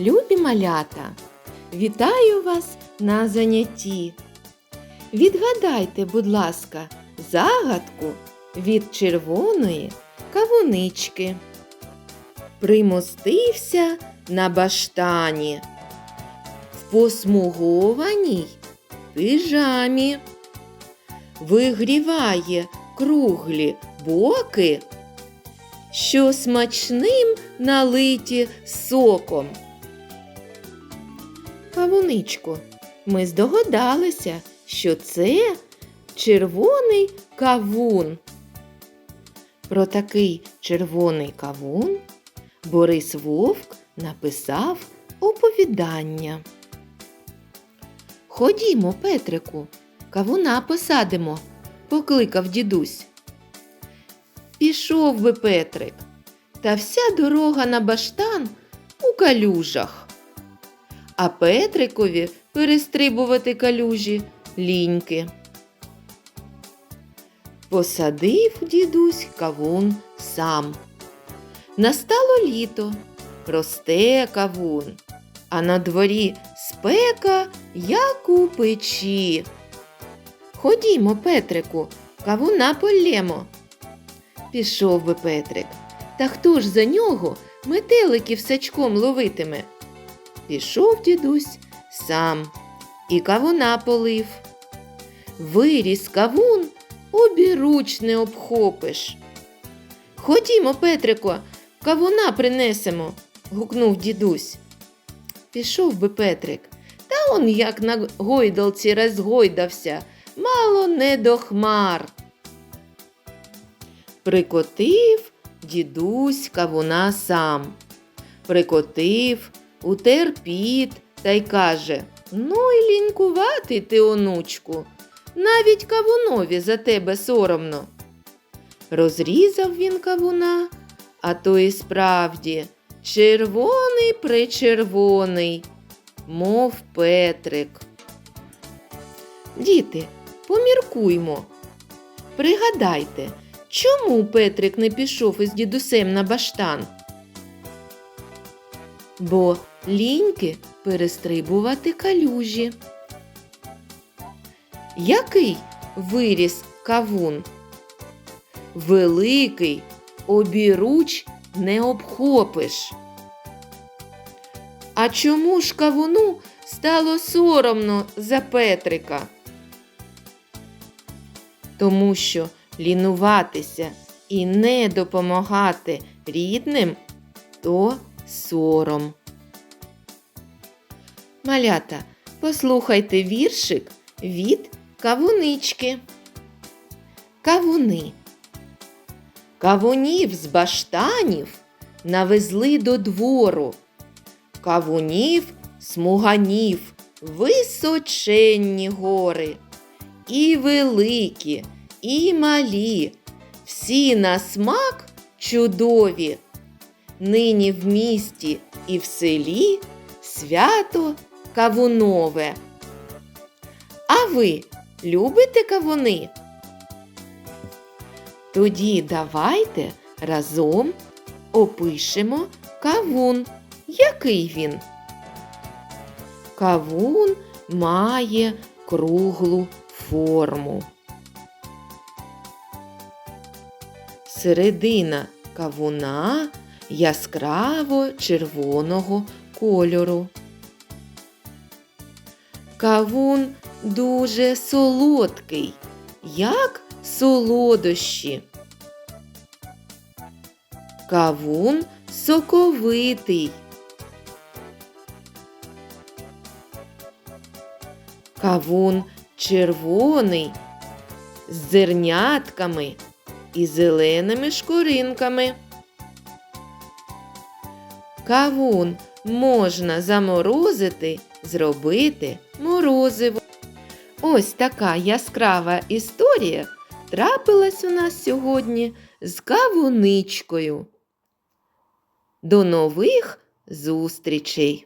Любі малята, вітаю вас на занятті. Відгадайте, будь ласка, загадку від червоної кавунички. Примостився на баштані в посмугованій пижамі. Вигріває круглі боки, що смачним налиті соком. Кавуничко, ми здогадалися, що це червоний кавун. Про такий червоний кавун Борис Вовк написав оповідання. Ходімо, Петрику, кавуна посадимо, покликав дідусь. Пішов би Петрик, та вся дорога на баштан у калюжах. А Петрикові перестрибувати калюжі ліньки. Посадив дідусь кавун сам. Настало літо, росте кавун, а на дворі спека, як у печі. Ходімо, Петрику, кавуна полємо. Пішов би Петрик. Та хто ж за нього метеликів сачком ловитиме? Пішов дідусь сам і кавуна полив. Виріс кавун, обіруч не обхопиш. Ходімо, Петрико, кавуна принесемо, гукнув дідусь. Пішов би Петрик, та он як на гойдалці розгойдався, мало не до хмар. Прикотив дідусь кавуна сам. Прикотив, утер піт та й каже Ну й лінькуватий ти, онучку, навіть кавунові за тебе соромно. Розрізав він кавуна, а то і справді червоний причервоний, мов Петрик. Діти, поміркуймо. Пригадайте, чому Петрик не пішов із дідусем на баштан? Бо ліньки перестрибувати калюжі. Який виріс кавун? Великий, обіруч не обхопиш. А чому ж кавуну стало соромно за Петрика? Тому що лінуватися і не допомагати рідним то сором. Малята, послухайте віршик від кавунички. Кавуни. Кавунів з баштанів навезли до двору. Кавунів, смуганів, височенні гори. І великі, і малі, всі на смак чудові. Нині в місті і в селі свято кавунове. А ви любите кавуни? Тоді давайте разом опишемо кавун. Який він? Кавун має круглу форму. Середина кавуна яскраво червоного кольору. Кавун дуже солодкий, як солодощі. Кавун соковитий. Кавун червоний з зернятками і зеленими шкуринками. Кавун можна заморозити, зробити морозиво. Ось така яскрава історія трапилась у нас сьогодні з кавуничкою. До нових зустрічей!